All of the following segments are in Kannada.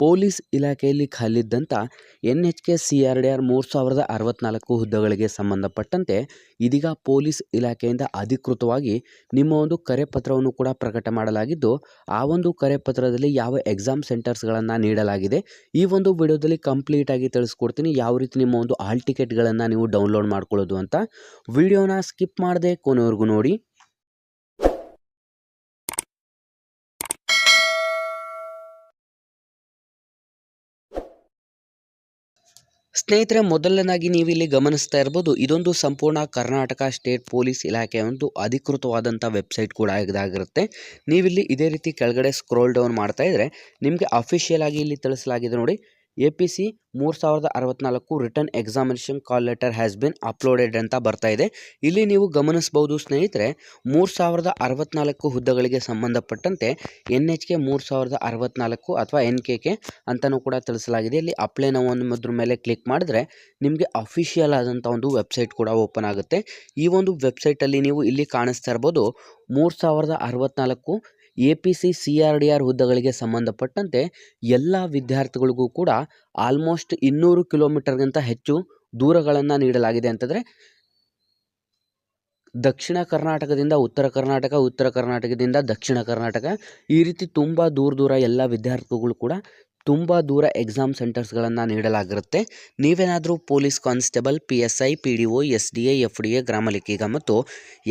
ಪೊಲೀಸ್ ಇಲಾಖೆಯಲ್ಲಿ ಖಾಲಿದ್ದಂಥ N H K C R D R ಮೂರು ಸಾವಿರದ ಅರವತ್ತ್ನಾಲ್ಕು ಹುದ್ದೆಗಳಿಗೆ ಸಂಬಂಧಪಟ್ಟಂತೆ ಇದೀಗ ಪೊಲೀಸ್ ಇಲಾಖೆಯಿಂದ ಅಧಿಕೃತವಾಗಿ ನಿಮ್ಮ ಒಂದು ಕರೆ ಪತ್ರವನ್ನು ಕೂಡ ಪ್ರಕಟ ಮಾಡಲಾಗಿದ್ದು, ಆ ಒಂದು ಕರೆ ಪತ್ರದಲ್ಲಿ ಯಾವ ಎಕ್ಸಾಮ್ ಸೆಂಟರ್ಸ್ಗಳನ್ನು ನೀಡಲಾಗಿದೆ, ಈ ಒಂದು ವಿಡಿಯೋದಲ್ಲಿ ಕಂಪ್ಲೀಟಾಗಿ ತಿಳಿಸ್ಕೊಡ್ತೀನಿ. ಯಾವ ರೀತಿ ನಿಮ್ಮ ಒಂದು ಹಾಲ್ ಟಿಕೆಟ್ಗಳನ್ನು ನೀವು ಡೌನ್ಲೋಡ್ ಮಾಡ್ಕೊಳ್ಳೋದು ಅಂತ ವಿಡಿಯೋನ ಸ್ಕಿಪ್ ಮಾಡದೆ ಕೊನೆವರೆಗೂ ನೋಡಿ. ಸ್ನೇಹಿತರೆ, ಮೊದಲನೇದಾಗಿ ನೀವು ಇಲ್ಲಿ ಗಮನಿಸ್ತಾ ಇರ್ಬೋದು, ಇದೊಂದು ಸಂಪೂರ್ಣ ಕರ್ನಾಟಕ ಸ್ಟೇಟ್ ಪೊಲೀಸ್ ಇಲಾಖೆಯ ಒಂದು ಅಧಿಕೃತವಾದಂಥ ವೆಬ್ಸೈಟ್ ಕೂಡ ಇದಾಗಿರುತ್ತೆ. ನೀವಿಲ್ಲಿ ಇದೇ ರೀತಿ ಕೆಳಗಡೆ ಸ್ಕ್ರೋಲ್ ಡೌನ್ ಮಾಡ್ತಾ ಇದ್ರೆ, ನಿಮಗೆ ಅಫಿಷಿಯಲ್ ಆಗಿ ಇಲ್ಲಿ ತಿಳಿಸಲಾಗಿದೆ ನೋಡಿ ಎ ಪಿ ಸಿ ಮೂರು ಸಾವಿರದ ಅರವತ್ನಾಲ್ಕು written examination call letter has been uploaded ಅಂತ ಬರ್ತಾ ಇದೆ. ಇಲ್ಲಿ ನೀವು ಗಮನಿಸಬಹುದು ಸ್ನೇಹಿತರೆ, ಮೂರು ಸಾವಿರದ ಅರವತ್ನಾಲ್ಕು ಹುದ್ದೆಗಳಿಗೆ ಸಂಬಂಧಪಟ್ಟಂತೆ ಎನ್ ಎಚ್ ಕೆ ಮೂರು ಸಾವಿರದ ಅರವತ್ತ್ನಾಲ್ಕು ಅಥವಾ ಎನ್ ಕೆ ಕೆ ಅಂತಲೂ ಕೂಡ ತಿಳಿಸಲಾಗಿದೆ. ಇಲ್ಲಿ ಅಪ್ಲೈ ನಾವು ಅನ್ನೋದ್ರ ಮೇಲೆ ಕ್ಲಿಕ್ ಮಾಡಿದ್ರೆ ನಿಮಗೆ ಅಫಿಷಿಯಲ್ ಆದಂಥ ಒಂದು ವೆಬ್ಸೈಟ್ ಕೂಡ ಓಪನ್ ಆಗುತ್ತೆ. ಈ ಒಂದು ವೆಬ್ಸೈಟಲ್ಲಿ ನೀವು ಇಲ್ಲಿ ಕಾಣಿಸ್ತಾ ಇರ್ಬೋದು, ಮೂರು ಸಾವಿರದ ಅರವತ್ನಾಲ್ಕು A P C C R D R ಹುದ್ದೆಗಳಿಗೆ ಸಂಬಂಧಪಟ್ಟಂತೆ ಎಲ್ಲ ವಿದ್ಯಾರ್ಥಿಗಳಿಗೂ ಕೂಡ ಆಲ್ಮೋಸ್ಟ್ ಇನ್ನೂರು ಕಿಲೋಮೀಟರ್ಗಿಂತ ಹೆಚ್ಚು ದೂರಗಳನ್ನು ನೀಡಲಾಗಿದೆ ಅಂತಂದರೆ ದಕ್ಷಿಣ ಕರ್ನಾಟಕದಿಂದ ಉತ್ತರ ಕರ್ನಾಟಕ, ಉತ್ತರ ಕರ್ನಾಟಕದಿಂದ ದಕ್ಷಿಣ ಕರ್ನಾಟಕ ಈ ರೀತಿ ತುಂಬ ದೂರ ದೂರ ಎಲ್ಲ ವಿದ್ಯಾರ್ಥಿಗಳು ಕೂಡ ತುಂಬ ದೂರ ಎಕ್ಸಾಮ್ ಸೆಂಟರ್ಸ್ಗಳನ್ನು ನೀಡಲಾಗಿರುತ್ತೆ. ನೀವೇನಾದರೂ police constable P S I P D O S D A F D A ಗ್ರಾಮ ಮತ್ತು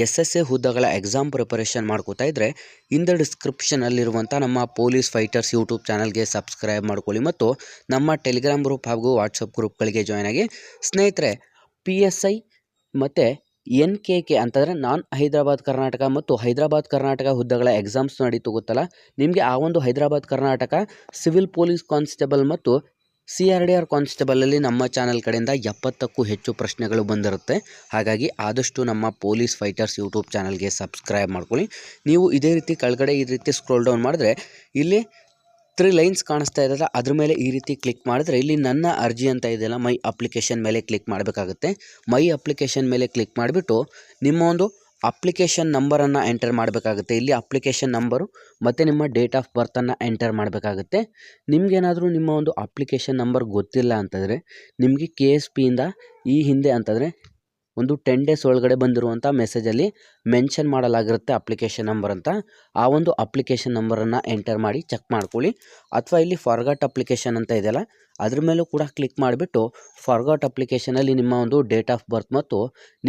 ಎಸ್ ಎಸ್ ಎ ಹುದ್ದೆಗಳ ಎಕ್ಸಾಮ್ ಪ್ರಿಪರೇಷನ್ ಮಾಡ್ಕೋತಾ ಇದ್ದರೆ ಇಂದ ಡಿಸ್ಕ್ರಿಪ್ಷನಲ್ಲಿರುವಂಥ ನಮ್ಮ ಪೊಲೀಸ್ ಫೈಟರ್ಸ್ ಯೂಟ್ಯೂಬ್ ಚಾನಲ್ಗೆ ಸಬ್ಸ್ಕ್ರೈಬ್ ಮಾಡ್ಕೊಳ್ಳಿ ಮತ್ತು ನಮ್ಮ ಟೆಲಿಗ್ರಾಮ್ ಗ್ರೂಪ್ ಹಾಗೂ ವಾಟ್ಸಪ್ ಗ್ರೂಪ್ಗಳಿಗೆ ಜಾಯ್ನ್ ಆಗಿ. ಸ್ನೇಹಿತರೆ ಪಿ ಎಸ್ ಐ ಮತ್ತು ಎನ್ ಕೆ ಕೆ ಅಂತಂದರೆ ನಾನ್ ಹೈದರಾಬಾದ್, ಕರ್ನಾಟಕ ಮತ್ತು ಹೈದರಾಬಾದ್, ಕರ್ನಾಟಕ ಹುದ್ದೆಗಳ ಎಕ್ಸಾಮ್ಸ್ ನಡೀತು ಗೊತ್ತಲ್ಲ? ನಿಮಗೆ ಆ ಒಂದು Hyderabad, Karnataka civil police constable ಮತ್ತು ಸಿ ಆರ್ ಡಿ ಆರ್ ಕಾನ್ಸ್ಟೇಬಲಲ್ಲಿ ನಮ್ಮ ಚಾನಲ್ ಕಡೆಯಿಂದ ಎಪ್ಪತ್ತಕ್ಕೂ ಹೆಚ್ಚು ಪ್ರಶ್ನೆಗಳು ಬಂದಿರುತ್ತೆ. ಹಾಗಾಗಿ ಆದಷ್ಟು ನಮ್ಮ ಪೊಲೀಸ್ ಫೈಟರ್ಸ್ ಯೂಟ್ಯೂಬ್ ಚಾನಲ್ಗೆ ಸಬ್ಸ್ಕ್ರೈಬ್ ಮಾಡ್ಕೊಳ್ಳಿ. ನೀವು ಇದೇ ರೀತಿ ಕೆಳಗಡೆ ಈ ರೀತಿ ಸ್ಕ್ರೋಲ್ ಡೌನ್ ಮಾಡಿದ್ರೆ ಇಲ್ಲಿ ತ್ರೀ ಲೈನ್ಸ್ ಕಾಣಿಸ್ತಾ ಇದೆ ಅದ್ರ ಮೇಲೆ ಈ ರೀತಿ ಕ್ಲಿಕ್ ಮಾಡಿದ್ರೆ ಇಲ್ಲಿ ನನ್ನ ಅರ್ಜಿ ಅಂತ ಇದೆಯಲ್ಲ ಮೈ ಅಪ್ಲಿಕೇಶನ್ ಮೇಲೆ ಕ್ಲಿಕ್ ಮಾಡಬೇಕಾಗುತ್ತೆ. ಮೈ ಅಪ್ಲಿಕೇಶನ್ ಮೇಲೆ ಕ್ಲಿಕ್ ಮಾಡಿಬಿಟ್ಟು ನಿಮ್ಮ ಒಂದು ಅಪ್ಲಿಕೇಶನ್ ನಂಬರನ್ನು ಎಂಟರ್ ಮಾಡಬೇಕಾಗುತ್ತೆ. ಇಲ್ಲಿ ಅಪ್ಲಿಕೇಶನ್ ನಂಬರು ಮತ್ತು ನಿಮ್ಮ ಡೇಟ್ ಆಫ್ ಬರ್ತನ್ನು ಎಂಟರ್ ಮಾಡಬೇಕಾಗುತ್ತೆ. ನಿಮಗೇನಾದರೂ ನಿಮ್ಮ ಒಂದು ಅಪ್ಲಿಕೇಶನ್ ನಂಬರ್ ಗೊತ್ತಿಲ್ಲ ಅಂತಂದರೆ, ನಿಮಗೆ ಕೆ ಎಸ್ ಪಿಯಿಂದ ಈ ಹಿಂದೆ ಅಂತಂದರೆ ಒಂದು ಟೆನ್ ಡೇಸ್ ಒಳಗಡೆ ಬಂದಿರುವಂಥ ಮೆಸೇಜಲ್ಲಿ ಮೆನ್ಷನ್ ಮಾಡಲಾಗಿರುತ್ತೆ ಅಪ್ಲಿಕೇಶನ್ ನಂಬರ್ ಅಂತ. ಆ ಒಂದು ಅಪ್ಲಿಕೇಶನ್ ನಂಬರನ್ನು ಎಂಟರ್ ಮಾಡಿ ಚೆಕ್ ಮಾಡ್ಕೊಳ್ಳಿ. ಅಥವಾ ಇಲ್ಲಿ ಫಾರ್ಗಾಟ್ ಅಪ್ಲಿಕೇಶನ್ ಅಂತ ಇದೆಯಲ್ಲ, ಅದ್ರ ಮೇಲೂ ಕೂಡ ಕ್ಲಿಕ್ ಮಾಡಿಬಿಟ್ಟು ಫಾರ್ಗಾಟ್ ಅಪ್ಲಿಕೇಶನಲ್ಲಿ ನಿಮ್ಮ ಒಂದು ಡೇಟ್ ಆಫ್ ಬರ್ತ್ ಮತ್ತು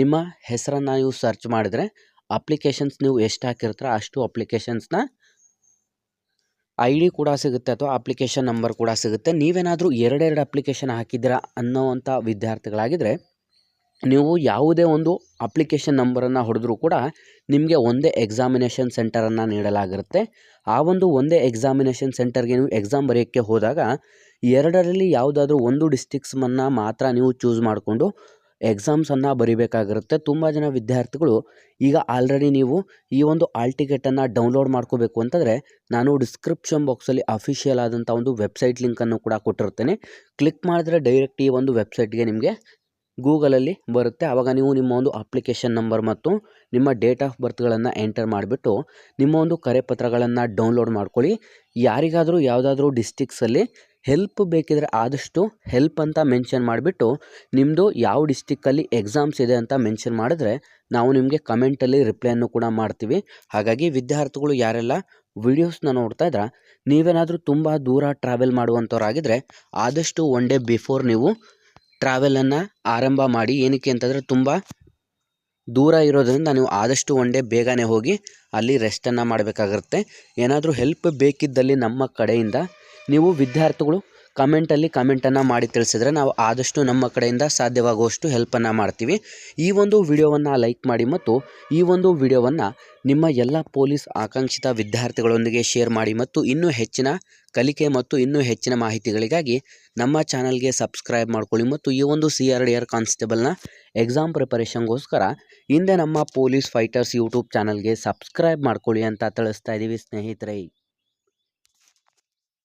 ನಿಮ್ಮ ಹೆಸರನ್ನು ನೀವು ಸರ್ಚ್ ಮಾಡಿದರೆ ಅಪ್ಲಿಕೇಶನ್ಸ್ ನೀವು ಎಷ್ಟು ಹಾಕಿರ್ತೀರ ಅಷ್ಟು ಅಪ್ಲಿಕೇಶನ್ಸ್ನ ಐ ಡಿ ಕೂಡ ಸಿಗುತ್ತೆ ಅಥವಾ ಅಪ್ಲಿಕೇಶನ್ ನಂಬರ್ ಕೂಡ ಸಿಗುತ್ತೆ. ನೀವೇನಾದರೂ ಎರಡೆರಡು ಅಪ್ಲಿಕೇಶನ್ ಹಾಕಿದ್ದೀರಾ ಅನ್ನೋವಂಥ ವಿದ್ಯಾರ್ಥಿಗಳಾಗಿದ್ದರೆ ನೀವು ಯಾವುದೇ ಒಂದು ಅಪ್ಲಿಕೇಶನ್ ನಂಬರನ್ನು ಹೊಡೆದ್ರೂ ಕೂಡ ನಿಮಗೆ ಒಂದೇ ಎಕ್ಸಾಮಿನೇಷನ್ ಸೆಂಟರನ್ನು ನೀಡಲಾಗಿರುತ್ತೆ. ಆ ಒಂದು ಒಂದೇ ಎಕ್ಸಾಮಿನೇಷನ್ ಸೆಂಟರ್ಗೆ ನೀವು ಎಕ್ಸಾಮ್ ಬರೆಯೋಕ್ಕೆ ಹೋದಾಗ ಎರಡರಲ್ಲಿ ಯಾವುದಾದ್ರೂ ಒಂದು ಡಿಸ್ಟಿಕ್ಸ್ಮನ್ನು ಮಾತ್ರ ನೀವು ಚೂಸ್ ಮಾಡಿಕೊಂಡು ಎಕ್ಸಾಮ್ಸನ್ನು ಬರಿಬೇಕಾಗಿರುತ್ತೆ. ತುಂಬ ಜನ ವಿದ್ಯಾರ್ಥಿಗಳು ಈಗ ಆಲ್ರೆಡಿ ನೀವು ಈ ಒಂದು ಆಲ್ ಟಿಕೆಟನ್ನು ಡೌನ್ಲೋಡ್ ಮಾಡ್ಕೋಬೇಕು ಅಂತಂದರೆ ನಾನು ಡಿಸ್ಕ್ರಿಪ್ಷನ್ ಬಾಕ್ಸಲ್ಲಿ ಅಫಿಷಿಯಲ್ ಆದಂಥ ಒಂದು ವೆಬ್ಸೈಟ್ ಲಿಂಕನ್ನು ಕೂಡ ಕೊಟ್ಟಿರ್ತೇನೆ ಕ್ಲಿಕ್ ಮಾಡಿದ್ರೆ ಡೈರೆಕ್ಟ್ ಈ ಒಂದು ವೆಬ್ಸೈಟ್ಗೆ ನಿಮಗೆ ಗೂಗಲಲ್ಲಿ ಬರುತ್ತೆ. ಆವಾಗ ನೀವು ನಿಮ್ಮ ಒಂದು ಅಪ್ಲಿಕೇಶನ್ ನಂಬರ್ ಮತ್ತು ನಿಮ್ಮ ಡೇಟ್ ಆಫ್ ಬರ್ತ್ಗಳನ್ನು ಎಂಟರ್ ಮಾಡಿಬಿಟ್ಟು ನಿಮ್ಮ ಒಂದು ಕರೆ ಪತ್ರಗಳನ್ನು ಡೌನ್ಲೋಡ್ ಮಾಡ್ಕೊಳ್ಳಿ. ಯಾರಿಗಾದರೂ ಯಾವುದಾದ್ರೂ ಡಿಸ್ಟಿಕ್ಸಲ್ಲಿ ಹೆಲ್ಪ್ ಬೇಕಿದ್ರೆ ಆದಷ್ಟು ಹೆಲ್ಪ್ ಅಂತ ಮೆನ್ಷನ್ ಮಾಡಿಬಿಟ್ಟು ನಿಮ್ಮದು ಯಾವ ಡಿಸ್ಟಿಕ್ಕಲ್ಲಿ ಎಕ್ಸಾಮ್ಸ್ ಇದೆ ಅಂತ ಮೆನ್ಷನ್ ಮಾಡಿದ್ರೆ ನಾವು ನಿಮಗೆ ಕಮೆಂಟಲ್ಲಿ ರಿಪ್ಲೈಯನ್ನು ಕೂಡ ಮಾಡ್ತೀವಿ. ಹಾಗಾಗಿ ವಿದ್ಯಾರ್ಥಿಗಳು ಯಾರೆಲ್ಲ ವಿಡಿಯೋಸ್ನ ನೋಡ್ತಾ ಇದ್ರೆ, ನೀವೇನಾದರೂ ತುಂಬ ದೂರ ಟ್ರಾವೆಲ್ ಮಾಡುವಂಥವ್ರಾಗಿದ್ದರೆ ಆದಷ್ಟು ಒನ್ ಡೇ ಬಿಫೋರ್ ನೀವು ಟ್ರಾವೆಲನ್ನು ಆರಂಭ ಮಾಡಿ ಏನಕ್ಕೆ ಅಂತಂದರೆ ತುಂಬ ದೂರ ಇರೋದರಿಂದ ನೀವು ಆದಷ್ಟು ಒನ್ ಡೇ ಬೇಗನೆ ಹೋಗಿ ಅಲ್ಲಿ ರೆಸ್ಟನ್ನು ಮಾಡಬೇಕಾಗಿರುತ್ತೆ ಏನಾದರೂ ಹೆಲ್ಪ್ ಬೇಕಿದ್ದಲ್ಲಿ ನಮ್ಮ ಕಡೆಯಿಂದ ನೀವು ವಿದ್ಯಾರ್ಥಿಗಳು ಕಮೆಂಟಲ್ಲಿ ಕಮೆಂಟನ್ನು ಮಾಡಿ ತಿಳಿಸಿದ್ರೆ ನಾವು ಆದಷ್ಟು ನಮ್ಮ ಕಡೆಯಿಂದ ಸಾಧ್ಯವಾಗುವಷ್ಟು ಹೆಲ್ಪನ್ನು ಮಾಡ್ತೀವಿ. ಈ ಒಂದು ವಿಡಿಯೋವನ್ನು ಲೈಕ್ ಮಾಡಿ ಮತ್ತು ಈ ಒಂದು ವಿಡಿಯೋವನ್ನು ನಿಮ್ಮ ಎಲ್ಲ ಪೊಲೀಸ್ ಆಕಾಂಕ್ಷಿತ ವಿದ್ಯಾರ್ಥಿಗಳೊಂದಿಗೆ ಶೇರ್ ಮಾಡಿ ಮತ್ತು ಇನ್ನೂ ಹೆಚ್ಚಿನ ಕಲಿಕೆ ಮತ್ತು ಇನ್ನೂ ಹೆಚ್ಚಿನ ಮಾಹಿತಿಗಳಿಗಾಗಿ ನಮ್ಮ ಚಾನಲ್ಗೆ ಸಬ್ಸ್ಕ್ರೈಬ್ ಮಾಡ್ಕೊಳ್ಳಿ ಮತ್ತು ಈ ಒಂದು ಸಿ ಆರ್ ಡಿ ಆರ್ ಕಾನ್ಸ್ಟೇಬಲ್ನ ಎಕ್ಸಾಮ್ ಪ್ರಿಪರೇಷನ್ಗೋಸ್ಕರ ಹಿಂದೆ ನಮ್ಮ ಪೊಲೀಸ್ ಫೈಟರ್ಸ್ ಯೂಟ್ಯೂಬ್ ಚಾನಲ್ಗೆ ಸಬ್ಸ್ಕ್ರೈಬ್ ಮಾಡ್ಕೊಳ್ಳಿ ಅಂತ ತಿಳಿಸ್ತಾ ಇದ್ದೀವಿ ಸ್ನೇಹಿತರೆ.